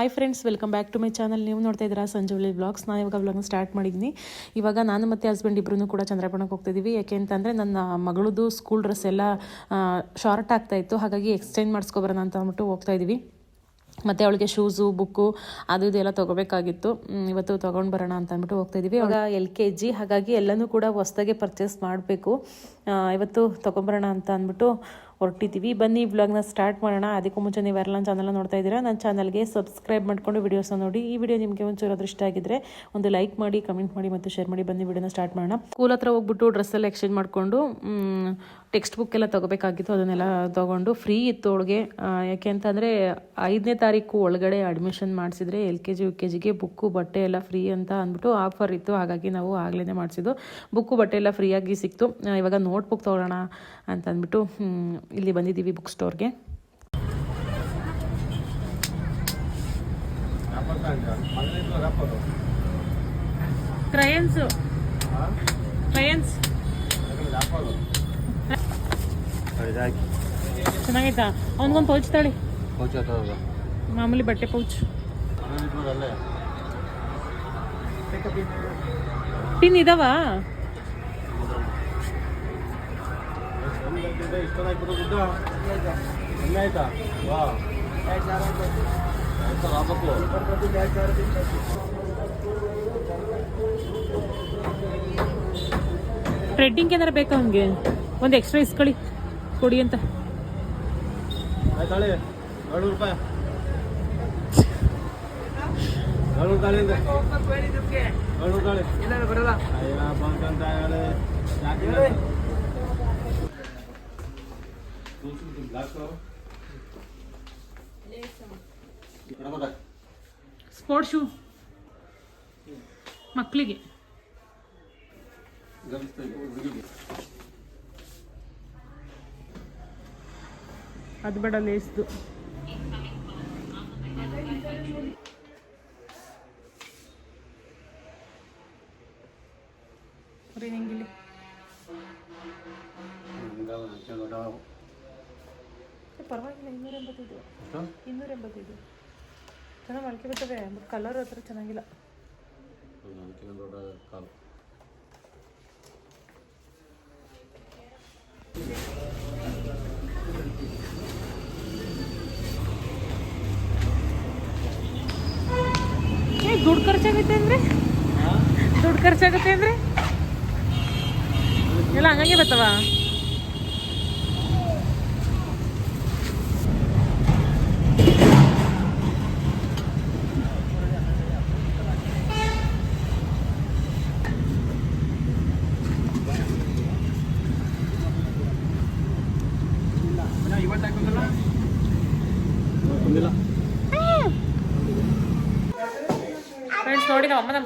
Hi friends welcome back to my channel ನೀವು ನೋಡ್ತಾ ಇದ್ದೀರಾ ಸಂಜುವಲಿ ಬ್ಲಾಗ್ಸ್ ನಾನು ಇವಾಗ ಬ್ಲಾಗ್ ಸ್ಟಾರ್ಟ್ ಮಾಡಿದ್ದೀನಿ. ಇವಾಗ ನಾನು ಮತ್ತು ಹಸ್ಬೆಂಡ್ ಇಬ್ಬರೂ ಕೂಡ ಚಂದ್ರಪಣಕ್ಕೆ ಹೋಗ್ತಿದ್ದೀವಿ ಯಾಕೆ ಅಂತಂದರೆ ನನ್ನ ಮಗಳದು ಸ್ಕೂಲ್ ಡ್ರೆಸ್ ಎಲ್ಲ ಶಾರ್ಟ್ ಆಗ್ತಾ ಇತ್ತು. ಹಾಗಾಗಿ ಎಕ್ಸ್ಚೇಂಜ್ ಮಾಡಿಸ್ಕೊಬರೋಣ ಅಂತ ಅಂದ್ಬಿಟ್ಟು ಹೋಗ್ತಾ ಇದ್ದೀವಿ ಮತ್ತು ಅವಳಿಗೆ ಶೂಸು ಬುಕ್ಕು ಅದು ಇದೆಲ್ಲ ತೊಗೋಬೇಕಾಗಿತ್ತು. ಇವತ್ತು ತೊಗೊಂಡು ಬರೋಣ ಅಂತ ಅಂದ್ಬಿಟ್ಟು ಹೋಗ್ತಾ ಇದ್ದೀವಿ ಇವಾಗ ಎಲ್ ಕೆ ಜಿ ಹಾಗಾಗಿ ಎಲ್ಲನೂ ಕೂಡ ಹೊಸ್ದಾಗೆ ಪರ್ಚೇಸ್ ಮಾಡಬೇಕು. ಇವತ್ತು ತೊಗೊಂಬರೋಣ ಅಂತ ಅಂದ್ಬಿಟ್ಟು ಹೊರಟಿದ್ದೀವಿ ಬನ್ನಿ ವ್ಲಾಗ್ನ ಸ್ಟಾರ್ಟ್ ಮಾಡೋಣ. ಅದಕ್ಕೂ ಮುಂಚೆ ನೀವು ಯಾರೆಲ್ಲ ಚಾನಲ್ನ ನೋಡ್ತಾ ಇದ್ದೀರಾ, ನನ್ನ ಚಾನಲ್ಗೆ ಸಬ್ಸ್ಕ್ರೈಬ್ ಮಾಡ್ಕೊಂಡು ವೀಡಿಯೋಸ್ನ ನೋಡಿ. ಈ ವಿಡಿಯೋ ನಿಮಗೆ ಒಂಚೂರು ಇಷ್ಟ ಆಗಿದ್ರೆ ಒಂದು ಲೈಕ್ ಮಾಡಿ ಕಮೆಂಟ್ ಮಾಡಿ ಮತ್ತು ಶೇರ್ ಮಾಡಿ. ಬನ್ನಿ ವಿಡಿಯೋನ ಸ್ಟಾರ್ಟ್ ಮಾಡೋಣ. ಸ್ಕೂಲ್ ಹತ್ರ ಹೋಗ್ಬಿಟ್ಟು ಡ್ರೆಸ್ ಎಲ್ಲ ಎಕ್ಸ್ಚೇಂಜ್ ಮಾಡಿಕೊಂಡು ಟೆಕ್ಸ್ಟ್ ಬುಕ್ ಎಲ್ಲ ತೊಗೋಬೇಕಾಗಿತ್ತು, ಅದನ್ನೆಲ್ಲ ತೊಗೊಂಡು ಫ್ರೀ ಇತ್ತು ಅವಳಿಗೆ ಯಾಕೆ ಅಂತಂದರೆ ಐದನೇ ತಾರೀಕು ಒಳಗಡೆ ಅಡ್ಮಿಷನ್ ಮಾಡಿಸಿದ್ರೆ L K G, U K ಜಿಗೆ ಬುಕ್ಕು ಬಟ್ಟೆ ಎಲ್ಲ ಫ್ರೀ ಅಂತ ಅಂದ್ಬಿಟ್ಟು ಆಫರ್ ಇತ್ತು. ಹಾಗಾಗಿ ನಾವು ಆಗಲೇ ಮಾಡಿಸಿದ್ದು. ಬುಕ್ಕು ಬಟ್ಟೆ ಎಲ್ಲ ಫ್ರೀಯಾಗಿ ಸಿಕ್ತು. ಇವಾಗ ನೋಟ್ ಬುಕ್ ತೊಗೊಳ್ಳೋಣ ಅಂತ ಅಂದ್ಬಿಟ್ಟು ಇಲ್ಲಿ ಬಂದಿದ್ದೀವಿ ಬುಕ್ ಸ್ಟೋರ್ಗೆ ಕ್ರಯನ್ಸು ಕ್ರಯನ್ಸ್ ಚೆನ್ನಾಗೈತಾ? ಅವನಿಗೊಂದು ಪೌಚ್ ತಾಳಿ ಮಾಮೂಲಿ ಬಟ್ಟೆ ಪೌಚ್ ಟಿನ್ ಇದಾವ? ಥ್ರೆಡ್ಡಿಂಗ್ ಏನಾರ ಬೇಕಾ ಅವನಿಗೆ? ಒಂದು ಎಕ್ಸ್ಟ್ರಾ ಇಸ್ಕೊಳ್ಳಿ. ಕೊಡಿ ಅಂತ. ಸ್ಪೋರ್ಟ್ ಶೂ ರೂಪಾಯಿ. ಅದು ಬೇಡ ಲೇಸ್ದು ರೀ ಹೆಂಗಿಲ್ಲಿ ಪರವಾಗಿಲ್ಲ ಇನ್ನೂರ ಎಂಬತ್ತೈದು ಇನ್ನೂರ ಎಂಬತ್ತೈದು ಚೆನ್ನಾಗಿ ಮೊಳಕೆ ಬರ್ತವೆ ಬಟ್ ಕಲರ್ ಹತ್ರ ಚೆನ್ನಾಗಿಲ್ಲ ಖರ್ಚಾಗುತ್ತೆ ಅಂದ್ರೆ ಎಲ್ಲ ಹಂಗಂಗೆ ಬರ್ತಾವ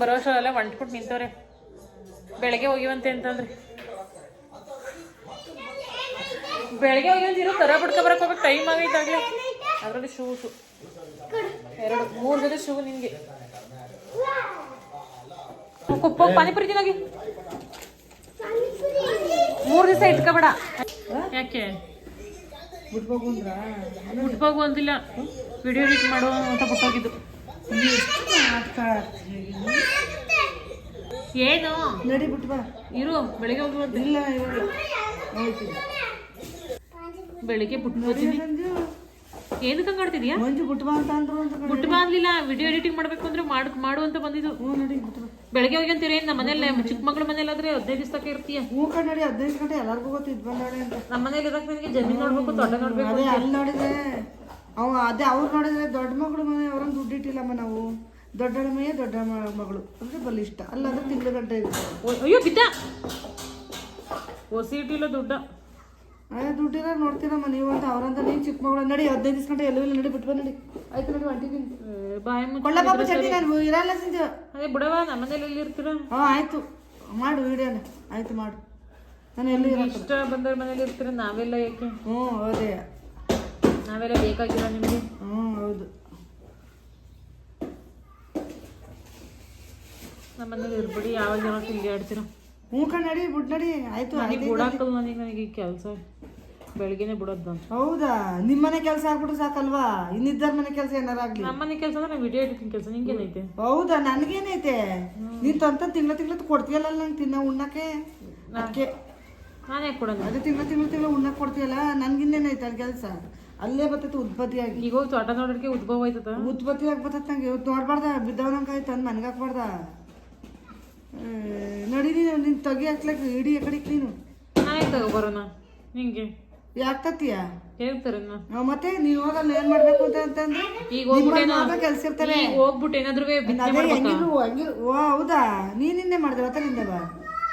ಬರೋ ಅಷ್ಟರಲ್ಲ ಒಂಟ್ಬಿಟ್ಟು ನಿಂತವ್ರೆ. ಬೆಳಗ್ಗೆ ಹೋಗಿವಂತೆ ಅಂತಂದ್ರೆ. ಬೆಳಗ್ಗೆ ಹೋಗಿವಂತಿರೋ ಕರ ಬಿಡ್ಕೊ ಬರಕ್ ಹೋಗ್ಬೇಕು ಟೈಮ್ ಆಗೈತಾಗ್ಲಿ. ಅದರಲ್ಲಿ ಶೂಸು. ಎರಡು ಮೂರು ಜೊತೆ ಶೂ ನಿನ್ಗೆ. ಕುಪ್ಪ ಪಾನಿಪುರಿ ತಿನ್ನೋಗಿ. ಮೂರು ದಿವಸ ಇಟ್ಕೋಬೇಡ. ಯಾಕೆ? ಬಿಟ್ಬೋಗು ಅಂದಿಲ್ಲ. ವಿಡಿಯೋ ಎಡಿಟ್ ಮಾಡು ಅಂತ ಬಿಟ್ಟೋಗಿದ್ದು. ಏನು? ನಡಿ ಬಿಟ್ಟು ಬಾ. ಇರು ಬೆಳಿಗ್ಗೆ ಹೋಗುವಂತೆ ಇಲ್ಲ ಇವಾಗ ಹೋಗ್ತೀನಿ ಬೆಳಿಗ್ಗೆ ಬಿಟ್ಟು ಹೋಗ್ತೀನಿ ಏನಕ್ಕೆ ಮಂಜು ಬಿಟ್ಟು ಬಾ ಅಂತ ಅಂದ್ರು ಅಂತ ಕಡೆ ಬಿಟ್ಟು ಬಾ ಅಂದ್ಲಿಲ್ಲ ವಿಡಿಯೋ ಎಡಿಟಿಂಗ್ ಮಾಡ್ಬೇಕು ಅಂದ್ರೆ ಮಾಡ್ ಮಾಡು ಅಂತ ಬಂದಿದ್ದು. ಹ್ಞೂ ನಡಿ ಬಿಟ್ಟು ಬಾ. ಬೆಳಗ್ಗೆ ಹೋಗಿ ಅಂತೀರಿ ನಮ್ಮ ಮನೇಲಿ ಚಿಕ್ಕ ಮಗಳ ಮನೇಲಿ ಆದ್ರೆ ಹದಿನೈದು ದಿವಸ ಇರ್ತೀಯ? ಹ್ಞೂ ಕಣ್ ನಡಿ ಹದಿನೈದು ಗಂಟೆ ಎಲ್ಲರಿಗೂ ಗೊತ್ತು ಇದು ಬಂದಾಳೆ ಅಂತ. ನಮ್ಮ ಮನೇಲಿ ಇರೋಕೆ ನನಗೆ ಜಮೀನ್ ನೋಡ್ಬೇಕು ತೋಟ ನೋಡ್ಬೇಕು ಅದೇ ಅಲ್ಲಿ ನೋಡಿದ್ರೆ ಅವ ಅದೇ ಅವ್ರು ನೋಡಿದ್ರೆ ದೊಡ್ಡ ಮಗಳು ಮನೆ ಅವ್ರನ್ನ ದುಡ್ಡು ಇಟ್ಟಿಲ್ಲಮ್ಮ ನಾವು. ದೊಡ್ಡ ಮನೆಯೇ ದೊಡ್ಡ ಮಗಳು. ಅಂದ್ರೆ ಬಲಿಷ್ಠ ಅಲ್ಲಾದ್ರೆ ತಿಂಗಳ ಗಂಟೆ ಅಯ್ಯೋ ಬಿದ್ದ. ಹೊಸಿ ಇಟ್ಟಿಲ್ಲ ದುಡ್ಡ. ಅದೇ ದುಡ್ಡಿಲ್ಲ ನೋಡ್ತೀರಮ್ಮ ನೀವು ಅಂತ. ಅವ್ರಂತ ನೀನು ಚಿಕ್ಕ ಮಗಳು. ನಡಿ ಹದಿನೈದು ದಿವಸ ಗಂಟೆ ಎಲ್ಲೂ ಇಲ್ಲ. ನಡಿ ಬಿಟ್ಟು ನಡಿ. ಆಯ್ತು ನಡಿ ಹೊಂಟಿದ್ದೀನಿ ಬಾಯಿ ಮುಚ್ಚ. ಕೊಳ್ಳ ಪಾಪ ಚಟ್ನಿ ನಾನು. ಇರಲ್ಲ ಸಿಂಜ ಅದೇ ಬಿಡವ ನಮ್ಮ ಮನೇಲಿ ಎಲ್ಲಿ ಇರ್ತೀರ? ಹಾಂ ಆಯ್ತು. ಮಾಡು ವಿಡಿಯೋನ ಆಯ್ತು ಮಾಡು. ನಾನು ಎಲ್ಲಿ ಇಷ್ಟ ಬಂದವ್ರ ಮನೇಲಿ ಇರ್ತೀರ? ನಾವೆಲ್ಲ ಯಾಕೆ ಹ್ಞೂ ಹೌದೇ ನಾವೆಲ್ಲ ಬೇಕಾಗಿರೋ ನಿಮಗೆ? ಹ್ಞೂ ಹೌದು. ನಮ್ಮನೇಲಿ ಇರ್ಬಿಡಿ ಯಾವಾಗ ಯಾವಾಗ ತಿಂಡಿ ಆಡ್ತೀರ. ಹ್ಞೂ ಕಣ್ ನಡಿ ಬಿಟ್ಟು ನಡಿ. ಆಯ್ತು ನನಗೆ ನನಗೆ ನನಗೆ ಕೆಲಸ. ಬೆಳಗ್ಗೆನೆ ಬಿಡೋದು ನಾನು ಹೌದಾ? ನಿಮ್ಮನೆ ಕೆಲಸ ಆಗ್ಬಿಟ್ರೆ ಸಾಕಲ್ವಾ? ಇನ್ನಿದ್ದಾರ ಮನೆ ಕೆಲಸ ಏನಾರ ಆಗ್ಲಿ. ನಮ್ಮನೆ ಕೆಲಸ ಅಂದ್ರೆ ವಿಡಿಯೋ ಎಡಿಟಿಂಗ್ ಕೆಲಸ ನಿಂಗೇನೈತೆ ಹೌದಾ? ನನ್ಗೇನೈತೆ ನೀನ್ ತಂತ ತಿಂಗಳ ತಿಂಗಳ ಕೊಡ್ತೀಯಲ್ಲ ನಂಗೆ ತಿನ್ನ ಉಣ್ಣಕ್ಕೆ? ಅದಕ್ಕೆ ನಾನು ಯಾಕೆ ಕೊಡೋದು. ಅದೇ ತಿಂಗಳ ತಿಂಗಳ ತಿಂಗಳ ಉಣ್ಣಕ್ಕೆ ಕೊಡ್ತೀಯಲ್ಲ ನನ್ಗಿನ್ನೇನೈತೆ ಅಲ್ಲಿ ಕೆಲಸ? ಅಲ್ಲೇ ಬರ್ತೈತೆ ಉತ್ಪತ್ತಿಯಾಗಿ ಈಗ ಹೋಗಿ ತೋಟ ನೋಡೋಕೆ ಉದ್ಭವ ಆಯ್ತದ? ಉತ್ಪತ್ತಿ ಬರ್ತೈತೆ ನಂಗೆ ಇವತ್ತು ನೋಡ್ಬಾರ್ದ ಬಿದ್ದವನಂಗೆ ಅಂದ್ ಮನೆಗೆ ಹಾಕ್ಬಾರ್ದ. ನಡಿ ನೀನು ತಗಿ ಹಾಕ್ಲಕ್ ಇಡೀ ಕಡೆಗೆ ನೀನು ನಾನೇ ತಗೋಬರೋಣ ನಿಂಗೆ. ಯಾಕೆ ತತ್ತೀಯ ಹೇಳ್ತಾರೆ ಮತ್ತೆ ನೀನ್ ಹೋಗಲ್ಲ ಏನ್ ಮಾಡ್ಬೇಕು ಅಂತ ಅಂತಂದ್ರೆ? ಈಗ ಹೋಗ್ಬಿಟ್ಟೇನೋ ಕೆಲ್ಸ ಇರ್ತಾರೆ ಹೋಗ್ಬಿಟ್ಟು ಏನಾದ್ರು ಹೌದಾ? ನೀನ್ ನಿನ್ನೆ ಮಾಡ್ದೆ ಅವತ್ತಲಿಂದ ಬಾ.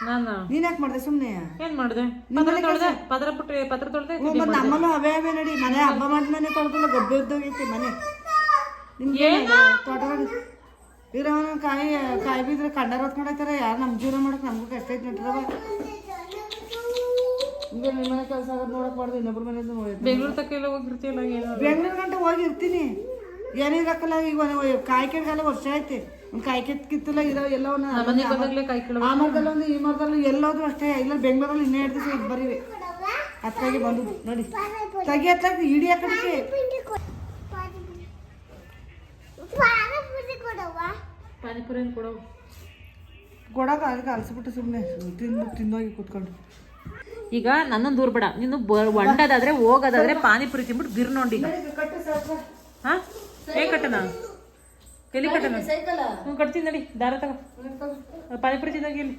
ನಾನಾ. ನೀನ್ ಯಾಕೆ ಮಾಡ್ದೆ ಸುಮ್ನೆ? ಏನ್ ಮಾಡ್ದೆ? ಪತ್ರ ತೊಳ್ದೆ? ಪತ್ರ ಪುಟ್ಟಿ ಪತ್ರ ತೊಳ್ದೆ? ಹ್ಞೂ ಮತ್ತೆ ನಮ್ಮಲ್ಲೂ ಅವೇ ಅವೇ ನಡಿ. ಮನೆ ಹಬ್ಬ ಮಾಡಿದ್ಮೇಲೆ ತೊಳ್ದಲ್ಲ ಗಬ್ಬೆ ಉದ್ದೋಗೈತಿ ಮನೆ. ನಿಮ್ಗೆ ತೋಟ ಇರೋನ ಕಾಯಿ ಕಾಯಿ ಬಿದ್ರೆ ಕಂಡಾರ ಹೊತ್ಕೊಂಡಾಯ್ತಾರೆ ಯಾರು ನಮ್ಮ ಜೀವನ ಮಾಡಕ್ ನಮಗೂ ಕಷ್ಟ ಐತಿ ನಟ್ರವ ಈಗ ನಿಮ್ಮ ಮನೆ ಕೆಲಸ ಆಗೋದು ನೋಡಕ್ ಮಾಡ್ದು ಇನ್ನೊಬ್ರ ಮನೆ ಬೆಂಗಳೂರು ತಕ್ಕ ಎಲ್ಲ ಹೋಗಿರ್ತೀಯಲ್ಲ ಬೆಂಗಳೂರು ಗಂಟೆ ಹೋಗಿರ್ತೀನಿ. ಏನಿರಕ್ಕಲ್ಲ ಈಗ ಕಾಯಿ ಕೆಡ್ಗಲ್ಲ ವರ್ಷ ಐತಿ. ಕಾಯಿ ಕಿತ್ ಕಿತ್ತಿಲ್ಲ ಇರೋ ಕಾಯಿ ಆ ಮರದಲ್ಲೊಂದು ಈ ಮರದಲ್ಲಿ ಎಲ್ಲೋದ್ರು ಅಷ್ಟೇ ಇಲ್ಲ ಬೆಂಗಳೂರಲ್ಲಿ ಇನ್ನೇ ಎರಡು ದಿವಸ ಬರೀವಿ. ಅದಕ್ಕಾಗಿ ಬಂದದ್ದು ನೋಡಿ. ತಗಿ ಹತ್ತಾಗಿ ಇಡೀ ಕಡೆಗೆ. ಪಾನಿಪುರಿ ಕೊಡೋ ಕೊಡೋಕೆ ಅದಕ್ಕೆ ಅಲ್ಸ್ಬಿಟ್ಟು ಸುಮ್ಮನೆ ತಿಂದ್ಬಿಟ್ಟು ತಿನ್ನೋಗಿ ಕುತ್ಕೊಂಡು. ಈಗ ನನ್ನನ್ನು ದೂರ ಬೇಡ. ನೀನು ಒಂಡದಾದ್ರೆ ಹೋಗೋದಾದ್ರೆ ಪಾನಿಪುರಿ ತಿನ್ಬಿಟ್ಟು ಬಿರ್ ನೋಡಿ ಹಾ? ಹೇಗೆ ಕಟ್ಟನ? ಎಲ್ಲಿ ಕಟ್ಟನ ಹ್ಞೂ ಕಟ್ತೀನಿ ನಡಿ ದಾರ ತಗೋ. ಪಾನಿಪುರಿ ತಿನ್ನೋಗಿ ಇಲ್ಲಿ.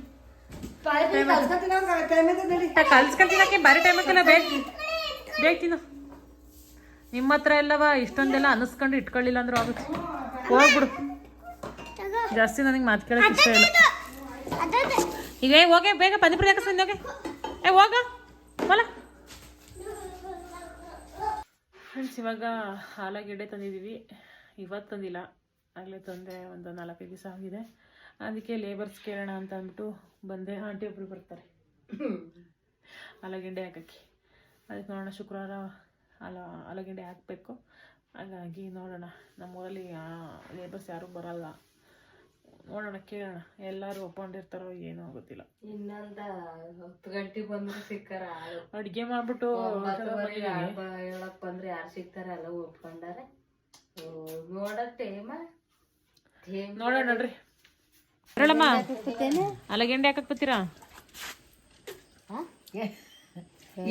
ಕಲ್ಸ್ಕೊಂತಿನಕ್ಕೆ ಬಾರಿ ಟೈಮ್ ಹಾಕಲ್ಲ ಬೇಗ. ಬೇಗ ತಿನ್ನು. ನಿಮ್ಮ ಹತ್ರ ಎಲ್ಲವ ಇಷ್ಟೊಂದೆಲ್ಲ ಅನಿಸ್ಕೊಂಡು ಇಟ್ಕೊಳ್ಳಿಲ್ಲ ಅಂದ್ರೆ ಆಗುತ್ತೆ. ಹೋಗ್ಬಿಡು. ಜಾಸ್ತಿ ನನಗೆ ಮಾತು ಕೇಳಕ್ಕೆ ಇಷ್ಟ ಇಲ್ಲ. ಈಗ ಹೋಗೆ ಬೇಗ ಪಾನಿಪುರಿ ಹಾಕಿಸ್ಕೊಂಡು ಹೋಗೆ. ಏ ಹೋಗ. ಬಲ ಫ್ರೆಂಡ್ಸ್ ಇವಾಗ ಹಾಲಾಗಿಡ್ಡೆ ತಂದಿದ್ದೀವಿ. ಇವತ್ತು ತಂದಿಲ್ಲ ಆಗಲೇ ತೊಂದರೆ ಒಂದು ನಾಲ್ಕೈದು ದಿವಸ ಆಗಿದೆ. ಅದಕ್ಕೆ ಲೇಬರ್ಸ್ ಕೇಳೋಣ ಅಂತ ಅಂದ್ಬಿಟ್ಟು ಬಂದೆ. ಆಂಟಿ ಒಬ್ರು ಬರ್ತಾರೆ. ಆಲೂಗೆಡ್ಡೆ ಹಾಕಕ್ಕೆ. ಅದಕ್ಕೆ ನೋಡೋಣ ಶುಕ್ರವಾರ ಅಲ ಆಲೂಗೆಡ್ಡೆ ಹಾಕಬೇಕು. ಹಾಗಾಗಿ ನೋಡೋಣ. ನಮ್ಮೂರಲ್ಲಿ ಲೇಬರ್ಸ್ ಯಾರೂ ಬರಲ್ಲ. ನೋಡೋಣ ಕೇಳೋಣ. ಎಲ್ಲರೂ ಒಪ್ಕೊಂಡಿರ್ತಾರೋ ಏನೋ ಗೊತ್ತಿಲ್ಲ. ಇನ್ನೊಂದ ಹತ್ತು ಗಂಟೆಗೆ ಬಂದ್ರೆ ಸಿಕ್ಕಾರ? ಆಳು ಅಡುಗೆ ಮಾಡ್ಬಿಟ್ಟು ಒಂಬತ್ತುವರೆ ಹೇಳಕ್ ಬಂದ್ರೆ ಯಾರು ಸಿಗ್ತಾರೆ ಅಲ್ಲ ಒಪ್ಕೊಂಡಾರೆ ನೋಡಕ್ ಟೈಮ್ ನೋಡೋಣ ನೋಡ್ರಿ. ಹೇಳಮ್ಮ ಆಲೂಗೆಡ್ಡೆ ಯಾಕೆ ಹಾಕ್ಬತ್ತೀರಾ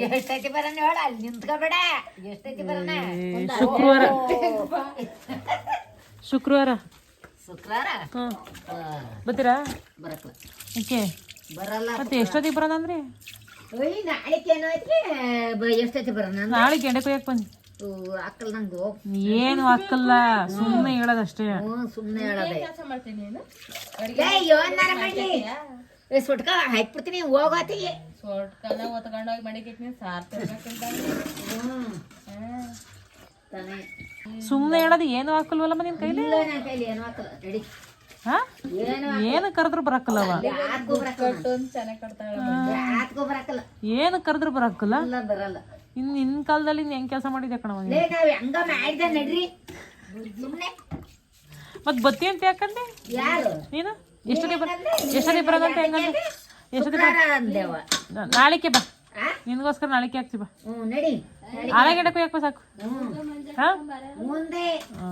ಎಷ್ಟೈತಿ ಬರೋಣ ಹೇಳ? ಅಲ್ಲಿ ನಿಂತ್ಕೋಬೇಡ. ಎಷ್ಟೈತಿ ಬರೋಣ ಶುಕ್ರವಾರ. ಶುಕ್ರವಾರ? ಶುಕ್ರವಾರ? ಹ್ಞೂ ಬತ್ತೀರಾ ಬರಕ್ಲ ಓಕೆ. ಬರಲ್ಲ ಮತ್ತೆ ಎಷ್ಟೊತ್ತಿಗೆ ಬರೋದಂದ್ರಿ? ಓಯ್ ನಾಳೆಗೆ ಏನೋ ಐತಿ ಬ- ಎಷ್ಟೈತಿ ಬರೋಣ ನಾಳೆ ಗೆಂಡೆ ಕೊಯ್ಯಕ್ಕೆ ಬಂದು ಅಕ್ಕಲ್ ನಂಗೆ. ಏನು ಹಾಕಲ್ಲ ಸುಮ್ಮನೆ ಹೇಳೋದಷ್ಟೇ. ಸುಮ್ಮನೆ ಹೇಳೋದೆ. ಏ ಯೋನಾರ ಹಾಕ್ಬಿಡ್ತೀನಿ ಹೋಗತಿ. ಸೊಟ್ಕನ ಒತ್ಕೊಂಡೋಗಿ ಹ್ಮ್ ತಾನೇ. ಸುಮ್ಮನೆ ಹೇಳೋದು ಏನು ಹಾಕಲ್ವಲ್ಲಮ್ಮ ನಿನ್ ಕೈಲಿ? ಇಲ್ಲ ನನ್ನ ಕೈಲಿ ಏನೂ ಹಾಕಲ್ಲ ರೆಡಿ ಹಾ? ಏನು ಏನು ಕರೆದ್ರು ಬರಕ್ಕಲ್ಲವ ಬರಕಲ್ಲ. ಯಾಕೋ ಬರಕಲ್ಲ. ಏನು ಕರೆದ್ರು ಬರಕ್ಕಲ್ಲ ಇಲ್ಲ ಬರಲ್ಲ. ಇನ್ ನಿನ್ ಕಾಲದಲ್ಲಿ ನೀನ್ ಹೆಂಗ್ ಕೆಲಸ ಮಾಡಿದ್ದೆ ಕಣವ ನೀನು ನಾವ್ ಹೆಂಗ ಮಾಡಿದ ನಡ್ರಿ. ಸುಮ್ನೆ. ಮತ್ ಬತ್ತಿ ಅಂತ ಯಾಕಂದೆ? ಯಾರು? ನೀನು? ಎಷ್ಟೊತ್ತಿಗೆ ಬರ ಎಷ್ಟೊತ್ತಿಗೆ ಬರೋದಂತ ಹೆಂಗಂದೆ? ಎಷ್ಟೊತ್ತಿಗೆ ಶುಕ್ರವಾರ ಅಂದೇವ. ಬಾ. ಆ? ನಿನ್ಗೋಸ್ಕರ ನಾಳಿಕೆ ಹಾಕ್ತಿ ಬಾ. ಹ್ಞೂ ನಡಿ. ಕೊಯ್ಯಕ್ ಸಾಕು? ಹಾ? ಮುಂದೆ. ಆ,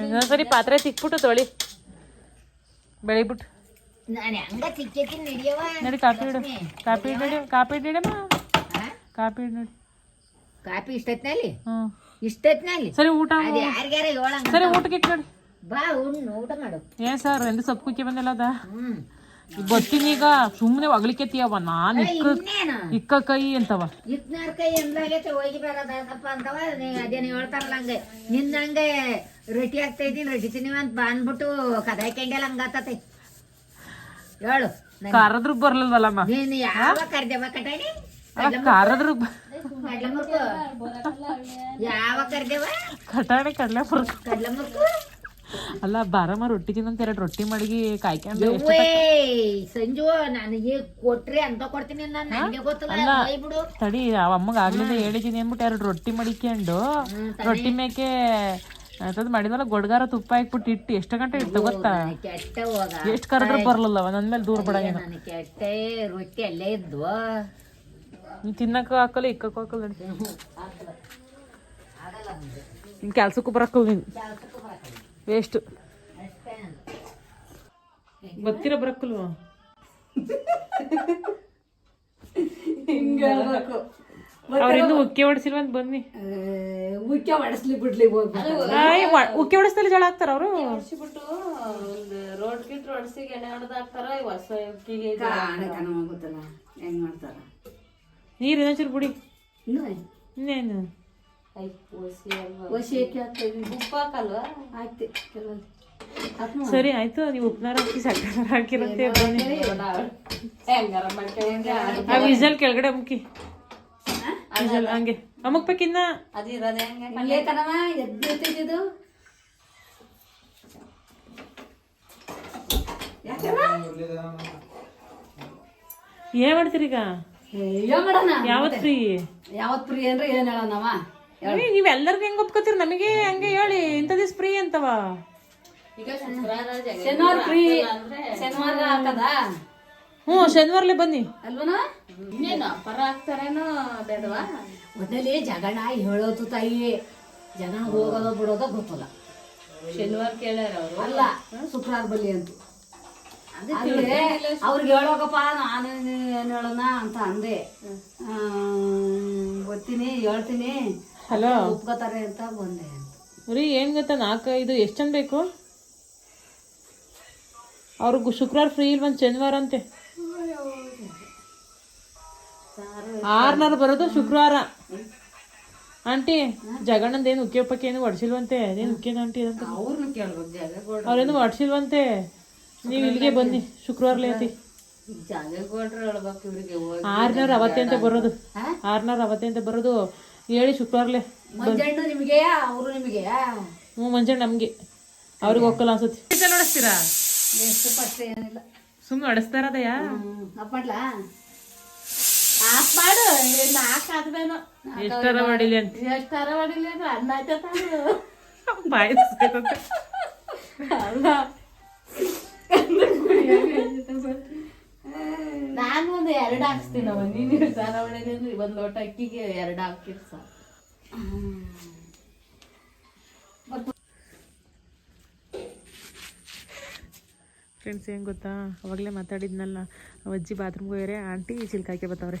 ಇನ್ನೊಂದ್ಸರಿ ಪಾತ್ರೆ ಸಿಕ್ಬಿಟ್ಟು ತೊಳಿ. ಬೆಳಿಬಿಟ್ಟು ನಾನು ಹೆಂಗ ಸಿಕ್ಕೇತೀನಿ ನಡಿಯವ ನಡಿ ಕಾಪಿ ಇಡು ಕಾಪಿ ಕಾಪಿ ಇಡು ನಡಿಯಮ್ಮ ಆ? ಕಾಪಿ ಕಾಪಿ ಇಷ್ಟೈತ್ನಲ್ಲಿ? ಹ್ಮ್ ಇಷ್ಟೈತ್ನಲ್ಲಿ? ಸರಿ ಊಟ ಅದು ಹೇಳಂಗ ಸರಿ ಊಟಕ್ಕೆ ಇಟ್ಕೊಡಿ. ಬಾ ಉಣ್ಣು ಊಟ ಮಾಡು. ಏ ಸರ್ ಎಲ್ಲಿ ಸೊಪ್ಪು ಕುಕ್ಕಿ ಬಂದಿಲ್ಲ ಅದ? ಹ್ಮ್. ಬತ್ತೀನಿ ಈಗ. ಸುಮ್ಮನೆ ಒಗ್ಲಿಕೆತ್ತೀಯವ ನಾನು ಇಕ್ಕ ಇನ್ನೇನು? ಇಕ್ಕ ಕೈ ಅಂತವ. ಇತ್ನಾರ್ ಕೈ ಎಂದಾಗೈತೆ ಹೋಗಿ ಬರೋದಪ್ಪ ಅಂತವ. ನೀ ಅದೇನು ಹೇಳ್ತಾರಲ್ಲ ಹಂಗೆ. ನಿನ್ನ ಹಂಗೆ ರೊಟ್ಟಿ ಆಗ್ತಾ ಇದ್ದೀನಿ ರೊಟ್ಟಿ ತಿನ್ನಿವ ಅಂತ ಬಂದ್ಬಿಟ್ಟು ಕದಾಯ್ಕೊಂಡೆಲ್ಲ ಹಂಗಾತತೆ ಹೇಳು ಕರೆದ್ರು ಕರದ್ರು ಬರ್ಲಿಲ್ವಲ್ಲಮ್ಮ? ನೀನು ಯಾವ ಕರ್ದೇವ ಕಟಾಣಿ ಅಲ್ಲ ಕರದ್ರು ಬ- ಕಡ್ಲ ಮುರ್ಕು. ಯಾವ ಕರ್ದೇವ ಕಟಾಣಿ ಕಡ್ಲೆ ಅಲ್ಲ ಬಾರಮ್ಮ ರೊಟ್ಟಿ ತಿನ್ನಂತ ಎರಡು ರೊಟ್ಟಿ ಮಡಗಿ ಕಾಯ್ಕೊಂಡು ಸಂಜು ನನಗೆ ಕೊಟ್ರಿ ಅಂತ ಕೊಡ್ತೀನಿ ಬಿಡು ತಡಿ ಅಮ್ಮಗೆ ಆಗ್ಲಿಂದ ಹೇಳಿದೀನಿ ಅಂದ್ಬಿಟ್ಟು ಎರಡು ರೊಟ್ಟಿ ಮಡಿಕೊಂಡು ರೊಟ್ಟಿ ಮೇಕೆ ಅಂತದ್ ಮಾಡಿದ್ಮೇಲೆ ಗೊಡ್ಗಾರ ತುಪ್ಪ ಹಾಕ್ಬಿಟ್ಟು ಇಟ್ಟು ಎಷ್ಟು ಗಂಟೆ ಇಟ್ಟು ಗೊತ್ತಾ? ಎಷ್ಟು ಕರೆದ್ರೆ ಬರ್ಲಲ್ಲ ನನ್ ಮೇಲೆ ದೂರ ಬಿಡ ಕೆಟ್ಟೆ ರೊಟ್ಟಿ ಅಲ್ಲೇ ಇದ್ವು. ತಿನ್ನಕ್ಕೂ ಹಾಕಲ್ಲ ಇಕ್ಕಕ್ಕೂ ಹಾಕಲ್ಲ ನಿನ್ ಕೆಲ್ಸಕ್ಕೂ ಬರಕ್ಕಲ್ಲ ನೀನು. ವೇಸ್ಟ್ ಗೊತ್ತಿರ ಬರಕ್ಕಲ್ವ? ಹಿಂಗೆ ಅವರಿಂದ ಉಕ್ಕಿ ಉಕ್ಕೆ ಹೊಡಿಸಿಲ್ವಂತ ಬನ್ನಿ. ಉಕ್ಕೆ ಮಾಡಿಸ್ಲಿ ಬಿಡ್ಲಿ ಉಕ್ಕೆ ಹೊಡಿಸ್ತಲ್ಲಿ ಜಳ ಹಾಕ್ತಾರ ಅವರು? ಹೊಡಿಸಿಬಿಟ್ಟು ಒಂದು ರೋಡ್ ಕಿಟ್ ರೋಡ್ಸಿಗೆ ಎಣ್ಣೆ ಹೊಡೆದಾಕ್ತಾರ ಹೊಸ ಉಕ್ಕಿಗೆ ಹೆಂಗ್ ಮಾಡ್ತಾರ? ನೀರು ಇನ್ನೊಂಚೂರು ಬಿಡಿ ಇನ್ನೂ ಇನ್ನೇನು ಸರಿ ಆಯ್ತು ನೀವು ಉಪ್ನಾರ ಹಾಕಿ ಸಕ್ಕರೆ ಹಾಕಿರಂತೆ ಬನ್ನಿ ಹೆಂಗಾರ ಮಾಡ್ಕೊಂಡೆ ಆ ವಿಸಲ್ ಕೆಳಗಡೆ ಮುಕ್ಕಿ ವಿಸಲ್ ಹಂಗೆ. ಅಮುಕ್ಬೇಕಿನ್ನ? ಏನ್ ಮಾಡ್ತೀರಿ ಈಗ? ಯಾವತ್ ಫ್ರೀ ಯಾವತ್ ಫ್ರೀ ಅಂದ್ರೆ ಏನ್ ಹೇಳೋಣವ? ನೀವ್ ಎಲ್ಲರಿಗೂ ಹೆಂಗ್ ಒಪ್ಕೋತೀರಿ? ನಮಗೆ ಹಂಗೆ ಹೇಳಿ. ಇಂಥ ದಿವ್ಸ ಫ್ರೀ ಅಂತವ. ಈಗ ಶುಕ್ರವಾರ ಜಗ ಶನಿವಾರ ಫ್ರೀ ಶನಿವಾರ ಹಾಕದ? ಹ್ಞೂ ಶನಿವಾರ್ಲೆ ಬನ್ನಿ. ಅಲ್ವನ? ಇನ್ನೇನು? ಪರ ಹಾಕ್ತಾರೇನೋ ಬೇಡವಾ? ಒಟ್ಟಲ್ಲಿ ಜಗಣ ಹೇಳೋದು ತಾಯಿ. ಜಗಣ ಹೋಗೋದ ಬಿಡೋದು ಗೊತ್ತಲ್ಲ. ಶನಿವಾರ ಕೇಳ್ಯಾರ ಅವರು? ಅಲ್ಲ ಶುಕ್ರವಾರ ಬಲ್ಲಿ ಅಂತ ಅಂದ್ರೆ ಅವ್ರಿಗೆ ಹೇಳೋಕಪ್ಪ ನಾನು ಏನು ಹೇಳೋಣ ಅಂತ ಅಂದೆ. ಆ, ಬರ್ತೀನಿ ಹೇಳ್ತೀನಿ. ಹಲೋ. ಒಪ್ಕೋತಾರೆ ಅಂತ ಬಂದೆ ರೀ ಏನ್ ಗೊತ್ತಾ ನಾಲ್ಕು ಇದು ಎಷ್ಟು ಜನ ಬೇಕು? ಅವ್ರಿಗೆ ಶುಕ್ರವಾರ ಫ್ರೀ ಇಲ್ವಂತ ಶನಿವಾರ ಅಂತೆ? ಆರ್ನಾರು ಬರೋದು ಶುಕ್ರವಾರ. ಆಂಟಿ ಜಗಣ್ಣಂದ ಏನು ಉಕ್ಕೇಪಕ್ಕೆ ಏನು ಹೊಡ್ಸಿಲ್ವಂತೆ ಅದೇನು ಉಕ್ಕೇನ ಆಂಟಿ ಅವ್ರೇನು ಹೊಡ್ಸಿಲ್ವಂತೆ ನೀವು ಇಲ್ಲಿಗೆ ಬನ್ನಿ. ಶುಕ್ರವಾರ ಐತಿ. ಆರ್ನೂರ ಅವತ್ತೆ ಅಂತ ಬರೋದು. ಆರ್ನೂರ ಅವತ್ತೇ ಅಂತ ಬರೋದು. ಹೇಳಿ ಶುಕ್ರವಾರಲೆ. ಮಂಜಣ್ಣ ನಿಮಗೆ ಅವರು ನಿಮಗೆ? ಹ್ಞೂ ಮಂಜಣ್ಣ ನಮಗೆ. ಅವ್ರಿಗೆ ಹೋಗಲ್ಲ ಅನ್ಸುತ್ತೆ. ನೋಡಿಸ್ತೀರಾ? ಎಷ್ಟು ಪಟ್ರೆ ಏನಿಲ್ಲ. ಸುಮ್ಮನೆ ಹೊಡೆಸ್ತಾರದಯ್ಯ ಅಪ್ಪಟ್ಲಾ? ಆಫ್ ಮಾಡು ನಾಲ್ಕು ಹಾಕ್ದೇನೋ ಎಷ್ಟಾರ ಮಾಡಿಲಿ ಅಂತ. ಎಷ್ಟಾರ ಮಾಡಿಲ್ಲ ಅಂದ್ರೆ ಅನ್ನ ಆಯ್ತಾ ಬಾಯ್ ಸೇರುತ್ತೆ. ನಾನು ಒಂದು ಎರಡು ಹಾಕ್ಸ್ತೀನವ ನೀನು ಸಾರ ಅಂದ್ರೆ ಒಂದು ಲೋಟ ಅಕ್ಕಿಗೆ ಎರಡು ಹಾಕಿರ್ ಸಾ ಫ್ರೆಂಡ್ಸ್ ಏನು ಗೊತ್ತಾ? ಅವಾಗಲೇ ಮಾತಾಡಿದ್ನಲ್ಲ ಅಜ್ಜಿ ಬಾತ್ರೂಮ್ಗೆ ಹೋಗ್ಯಾರೆ, ಆಂಟಿ ಚಿಲ್ಕಾಯ್ಕೆ ಬತ್ತವ್ರೆ.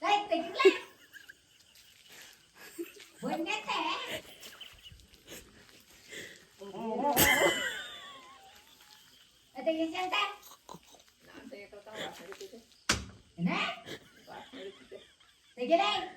đây tính lên vườn nghe thẻ. Ở đây xem ta nè thì cái đây.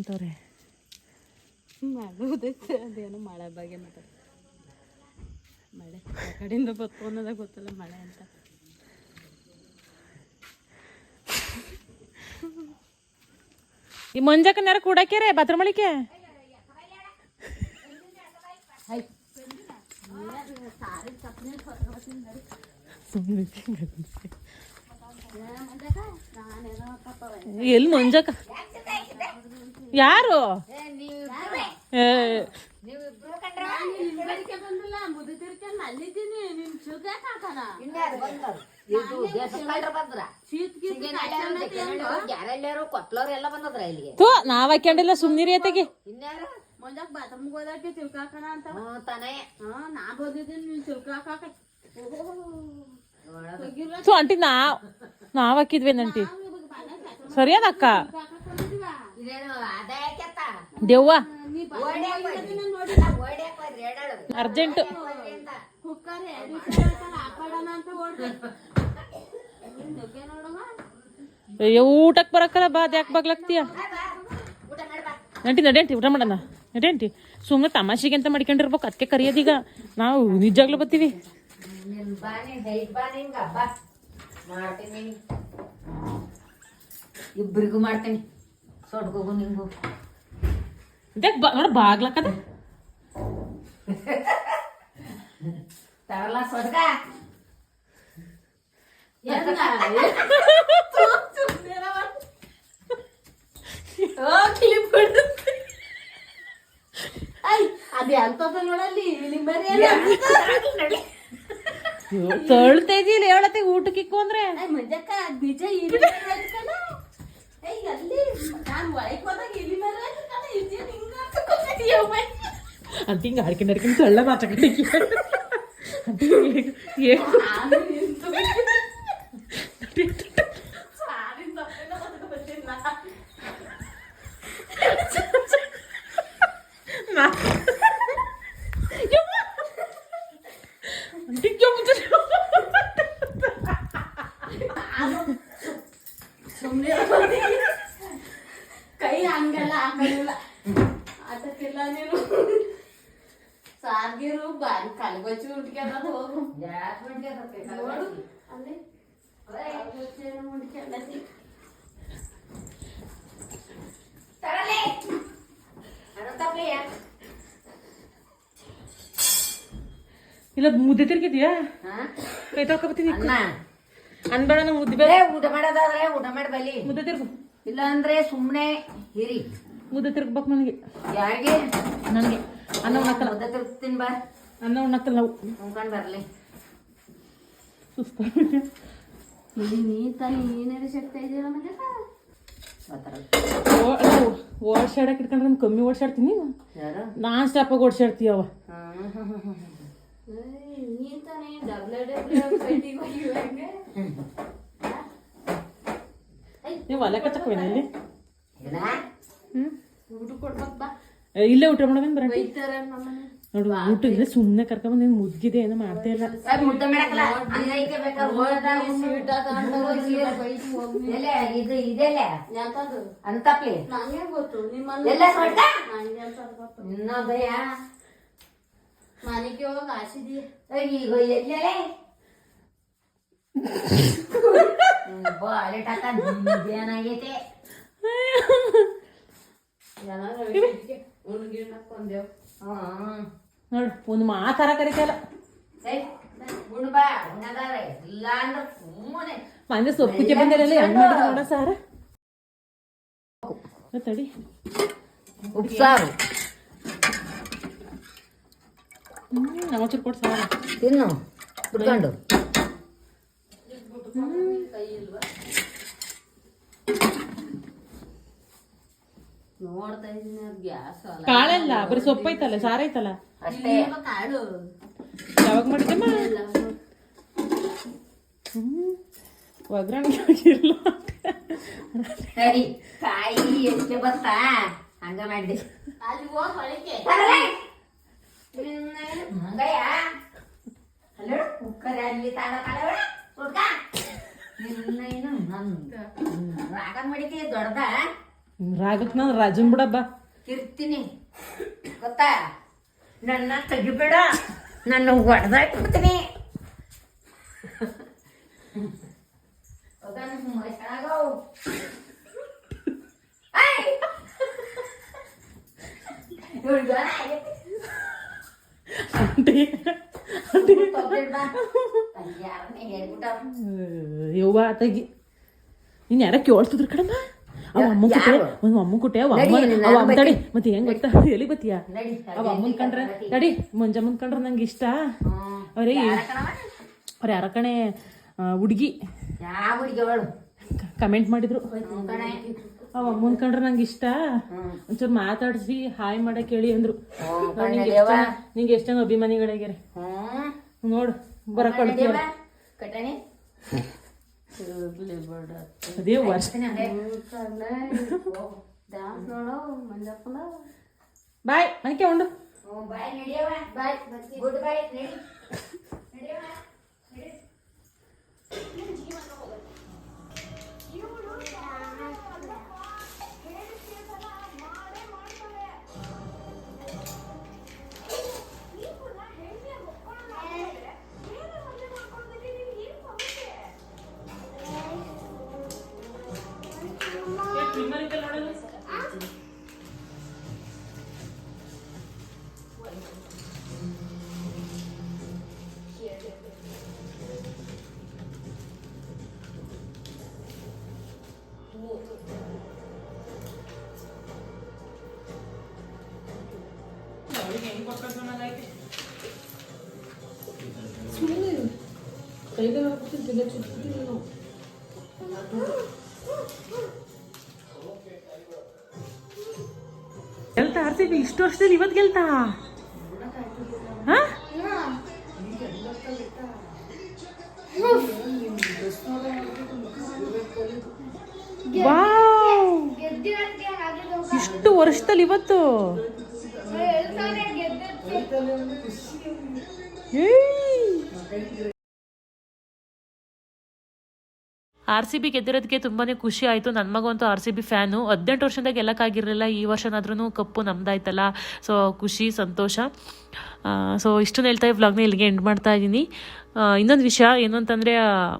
ಏನಂತವ್ರೆ ಮಾಡುವುದಕ್ಕೆ ಅದೇನು ಮಳೆ ಬಗ್ಗೆ ಮಾತಾಡ ಮಳೆ ಆ ಕಡೆಯಿಂದ ಬತ್ತು ಅನ್ನೋದ ಗೊತ್ತಲ್ಲ ಮಳೆ ಅಂತ. ಈ ಮಂಜಕ್ಕನ್ಯಾರ ಕೂಡಕ್ಯಾರೆ ಬಾತ್ರೂಮಳಿಕೆ ಎಲ್ಲಿ ಮಂಜಕ್ಕ? ಯಾರು? ನಾವ್ ಹಾಕೊಂಡಿಲ್ಲ ಸುಮ್ನಿರಿ ಅತ್ತಗೆ. ಇನ್ಯಾರು? ಮುಂಜಾಕ್ ಬಾತ್ರೂಮ್ಗೆ ಹೋದಕ್ಕೆ ತಿಳ್ಕಾಕಣ ಅಂತ. ತಾನೇ. ಹಾ ನಾ ಬಂದಿದ್ದೀನಿ ನೀನ್ ತಿಳ್ಕಾಕ ಥು ಅಂಟಿ ನಾವ್ ನಾವ್ ಹಾಕಿದ್ವಿ ನಂಟಿ ಸರಿಯಾದ ಅಕ್ಕ? ದೇವ್ವ. ಅರ್ಜೆಂಟ್. ಅಯ್ಯೋ ಊಟಕ್ ಬರಕ್ಕಲ್ಲ ಬಾ ಯಾಕೆ ಬಾಗ್ಲಾಗ್ತೀಯ. ನಟಿ ನಡೇಂಟಿ ಊಟ ಮಾಡೋಣ. ನಡೇಂಟಿ ಸುಮ್ಮನೆ ತಮಾಷೆಗೆ ಅಂತ ಮಾಡ್ಕೊಂಡಿರ್ಬೇಕು, ಅದಕ್ಕೆ ಕರಿಯೋದೀಗ ನಾವು ನಿಜಾಗ್ಲೂ ಬರ್ತೀವಿ. ಮಾಡ್ತೀನಿ. ಇಬ್ರಿಗೂ ಮಾಡ್ತೀನಿ. ಸೊಡ್ಗೋಗು ನಿಂಗು ಇದಕ್ಕೆ ನೋಡ ಬಾಗ್ಲಾಕದ? ತರಲ್ಲ ಸೊಡ್ಗ. ಅದೇ ಅಂತದ ನೋಡಲ್ಲಿ ತೊಳ್ತಾ ಇದೀನಿ ಹೇಳತ್ತೆ ಊಟಕ್ಕೆ ಅಂದ್ರೆ? ಮಜಕ್ಕ ಬೀಜ ಇಲ್ಲಿ ಏಯ್ ಅಲ್ಲಿ ನಾನು ಒಳಗೆ ಹೋದಾಗ ಇಲ್ಲಿ ಮೇಲೆ ಇದ್ದೆ ಹಿಂಗ ಅಂತ ಹಿಂಗೆ ಹಾಡ್ಕೊಂಡು ಹಾಡ್ಕೊಂಡು ಸೊಳ್ಳೆ ಮಾತಾಡ್ಲಿಕ್ಕೆ ನಾನು ಕೈ ಹಂಗೆಲ್ಲ ಹಾಕಲಿಲ್ಲ ಅದಕ್ಕೆಲ್ಲ ನೀನು ಸಾರ್ಗಿರು ಬಾರಿ ಕಲ್ಗೊಚ್ಚಿ ಉಟ್ಕೊಂಡ್ ಹೋಗು ಯಾಕ್ ಮಾಡ್ಕೊಂಡ್ ನೋಡು ಅಲ್ಲಿ ಕಲ್ಗೊಚ್ಚಿ ಉಟ್ಕೊಂಡತಿ ತರಲೆ ಅನಂತಪ್ರಿಯ ಇಲ್ಲ ಮುದ್ದೆ ತಿರ್ಗಿದ್ಯಾ ಹಾ ಕೈ ತೊಳ್ಕೊಬತ್ತೀನಿ ಅನ್ನ ಅನ್ಬೇಡ ನಂಗೆ ಮುದ್ದೆ ಬೇರೆ ಊಟ ಮಾಡೋದಾದ್ರೆ ಊಟ ಮಾಡಬಲ್ಲಿ ಬಲಿ. ಮುದ್ದೆ ತಿರ್ಗು. ಇಲ್ಲ ಅಂದ್ರೆ ಸುಮ್ಮನೆ ಹಿರಿ ಮುದ್ದೆ ತಿರ್ಗ್ಬೇಕು ನನಗೆ. ಯಾರಿಗೆ? ನನಗೆ. ಅನ್ನ ಉಣ್ಣಕ್ಕಲ್ಲ ಮುದ್ದೆ ತಿರ್ಗ್ತೀನಿ ಬಾ. ಅನ್ನ ಉಣ್ಣಕ್ಕಲ್ಲ ನಾವು. ಉಣ್ಕೊಂಡ್ ಬರಲಿ. ಸುಸ್ತ ನೀ ತಾನು ಏನಾರ ಶಕ್ತಿ ಇದೆಯಲ್ಲ ಮತ್ತೆ ಬರ್ತಾರ ಓಡ್ಸಾಡಕ್ಕೆ ಇಟ್ಕೊಂಡ್ರೆ ಕಮ್ಮಿ ಓಡ್ಸಾಡ್ತೀನಿ ನಾನ್? ಸ್ಟಾಪಾಗಿ ಓಡ್ಸಾಡ್ತೀಯವ ಇಲ್ಲಿ ಊಟ ಕೊಡ್ಬೇಕು ಇಲ್ಲೇ ಊಟ ಮಾಡೋದೇನು ನೋಡು ಊಟ ಇಲ್ಲ ಸುಮ್ಮನೆ ಕರ್ಕೊಂಡ್ ನೀನು ಮುದ್ಗಿದೆ ಏನೋ ಮಾಡ್ತಾ ಇಲ್ಲ ಅಂತಪ್ಲಿ ಗೊತ್ತು ಎಲ್ಲ ಭಯ ಮನೆಗೆ ಹೋಗಿ ಆಸಿದೀಯ ಈಗ ಎಲ್ಲೆಲೆ ಬಾಳೆ ಟಾಕ ಏನಾಗೈತೆ ಏನಾರ ಉಣ್ಗಿಣ್ಣ ಕೊಂದೇವ್ ಹ್ಮ್ ನೋಡು ಒಂದು ಮಾತಾರ ಕರಿತಲ್ಲ ಸರಿ ಉಣ್ ಬಾ ಉಣ್ಣದಾರೆ ಇಲ್ಲ ಅಂದ್ರೆ ಸುಮ್ಮನೆ ಮನೆ ಸೊಪ್ಪಿಗೆ ಬಂದಿರಲ್ಲ ಹೆಂಗ್ ಮಾಡಿದ್ರು ನೋಡ ಸಾರ ತಡಿ ಉಪ್ಸಾರು ಹ್ಮ್ ಕೊಡ್ಸ ತಿನ್ನು ಅಲ್ಲ. ಕಾಳಲ್ಲ ಬರೀ ಸೊಪ್ಪೈತಲ್ಲ ಸಾರೈತಲ್ಲ ಅಷ್ಟೇ. ಕಾಳು. ಯಾವಾಗ ಮಾಡಿದ್ದಮ್ಮ? ಒಗ್ಗರಣೆ ಕಾಯಿ ಎಷ್ಟೇ ಬತ್ತಾ ಹಂಗ ಮಾಡಿದೆ ಅಲ್ಲಿ. ಹೋಗಿ ರಾಗಕ್ ನಾನು ರಾಜನ್ ಬಿಡಬ್ಬ ಕಿರ್ತೀನಿ ಗೊತ್ತಾ ನನ್ನ ತೆಗಿಬೇಡ ನನ್ನ ಹೊಡೆದಾಕ್ಬಿಡ್ತೀನಿ ಆಂಟಿ ಯವ್ವ ತೆಗಿ ಇನ್ನು ಯಾರ ಕೇಳ್ತಿದ್ರು ಕಡಮ್ಮ ಅವ ಅಮ್ಮ ಕುಟ್ಟೆ ಒಂದು ಅಮ್ಮ ಕುಟ್ಟೆ ಅವ ಅಮ್ಮ ಅವ ಅಮ್ಮ ತಡಿ ಮತ್ತೆ ಹೆಂಗ್ ಗೊತ್ತಾ ಎಲ್ಲಿ ಬತ್ತೀಯ ಅವ ಅಮ್ಮನ್ ಕಂಡ್ರೆ ತಡಿ ಮಂಜಮ್ಮನ್ ಕಂಡ್ರೆ ನಂಗೆ ಇಷ್ಟ ಅವ್ರೇ ಅವ್ರ ಯಾರ ಕಣೆ ಹುಡುಗಿ ಕಮೆಂಟ್ ಮಾಡಿದ್ರು. ಅವ ಅಮ್ಮನ್ ಕಂಡ್ರೆ ನಂಗೆ ಇಷ್ಟ. ಒಂಚೂರು ಮಾತಾಡ್ಸಿ ಹಾಯ್ ಮಾಡಕ್ ಹೇಳಿ ಅಂದ್ರು. ನಿಂಗೆ ಎಷ್ಟ ಅಭಿಮಾನಿಗಳಾಗ್ಯಾರ ನೋಡು ಬರಕ್ ಅದೇ ವರ್ಷ. ಬಾಯ್ ನೋಡು ಉಂಡು ಬಾಯ್ ಮನೆಗೆ ಉಂಡು ಬಾಯ್ ನಡಿಯವ ಬಾಯ್ ಗುಡ್ ಬಾಯ್ ನಡಿ ನಡಿಯವ ಗೆಲ್ತಾ ಆರ್ ಸಿ ಬಿ ಇಷ್ಟು ವರ್ಷದಲ್ಲಿ ಇವತ್ತು ಗೆಲ್ತಾ ಹಾ ವಾವ್! ಇಷ್ಟು ವರ್ಷದಲ್ಲಿ ಇವತ್ತು ಆರ್ ಸಿ ಬಿ ಗೆದ್ದಿರೋದಕ್ಕೆ ತುಂಬಾ ಖುಷಿ ಆಯಿತು. ನನ್ನ ಮಗಂತೂ ಆರ್ ಸಿ ಬಿ ಫ್ಯಾನು. ಹದಿನೆಂಟು ವರ್ಷದಿಂದ ಗೆಲ್ಲಕ್ಕಾಗಿರಲಿಲ್ಲ. ಈ ವರ್ಷನಾದ್ರೂ ಕಪ್ಪು ನಮ್ದಾಯ್ತಲ್ಲ. ಸೊ, ಖುಷಿ, ಸಂತೋಷ. ಸೊ, ಇಷ್ಟನ್ನು ಹೇಳ್ತಾ ಈ ವ್ಲಾಗ್ನ ಇಲ್ಲಿಗೆ ಎಂಡ್ ಮಾಡ್ತಾ ಇದ್ದೀನಿ. ಇನ್ನೊಂದು ವಿಷಯ ಏನು ಅಂತಂದರೆ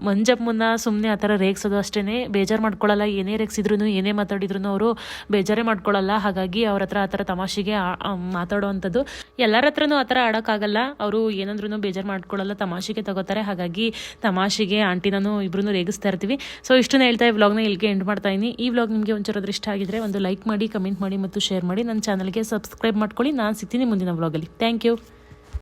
ಮಂಜಪ್ಪನ್ನ ಸುಮ್ಮನೆ ಆ ಥರ ರೇಗ್ಸೋದು ಅಷ್ಟೇ ಬೇಜಾರು ಮಾಡ್ಕೊಳ್ಳಲ್ಲ ಏನೇ ರೇಗ್ಸಿದ್ರು ಏನೇ ಮಾತಾಡಿದ್ರು ಅವರು ಬೇಜಾರೇ ಮಾಡ್ಕೊಳ್ಳಲ್ಲ ಹಾಗಾಗಿ ಅವ್ರ ಹತ್ರ ಆ ಥರ ತಮಾಷೆಗೆ ಮಾತಾಡುವಂಥದ್ದು. ಎಲ್ಲರ ಹತ್ರನೂ ಆ ಥರ ಆಡೋಕ್ಕಾಗಲ್ಲ. ಅವರು ಏನಂದ್ರೂ ಬೇಜಾರು ಮಾಡ್ಕೊಳ್ಳಲ್ಲ ತಮಾಷೆಗೆ ತಗೋತಾರೆ. ಹಾಗಾಗಿ ತಮಾಷೆಗೆ ಆಂಟಿನೂ ಇಬ್ರು ರೇಗಿಸ್ತಾ ಇರ್ತೀವಿ. ಸೊ ಇಷ್ಟನ್ನ ಹೇಳ್ತಾ ಈ ವ್ಲಾಗ್ನ ಇಲ್ಲಿಗೆ ಎಂಡ್ ಮಾಡ್ತಾ ಇದ್ದೀನಿ ಈ ವ್ಲಾಗ್ ನಿಮಗೆ ಒಂಚೂರಾದ್ರೂ ಇಷ್ಟ ಆಗಿದ್ರೆ ಒಂದು ಲೈಕ್ ಮಾಡಿ ಕಮೆಂಟ್ ಮಾಡಿ ಮತ್ತು ಶೇರ್ ಮಾಡಿ. ನನ್ನ ಚಾನಲ್ಗೆ ಸಬ್ಸ್ಕ್ರೈಬ್ ಮಾಡ್ಕೊಳ್ಳಿ. ನಾನು ಸಿಗ್ತೀನಿ ಮುಂದಿನ ವ್ಲಾಗಲ್ಲಿ ಥ್ಯಾಂಕ್ ಯು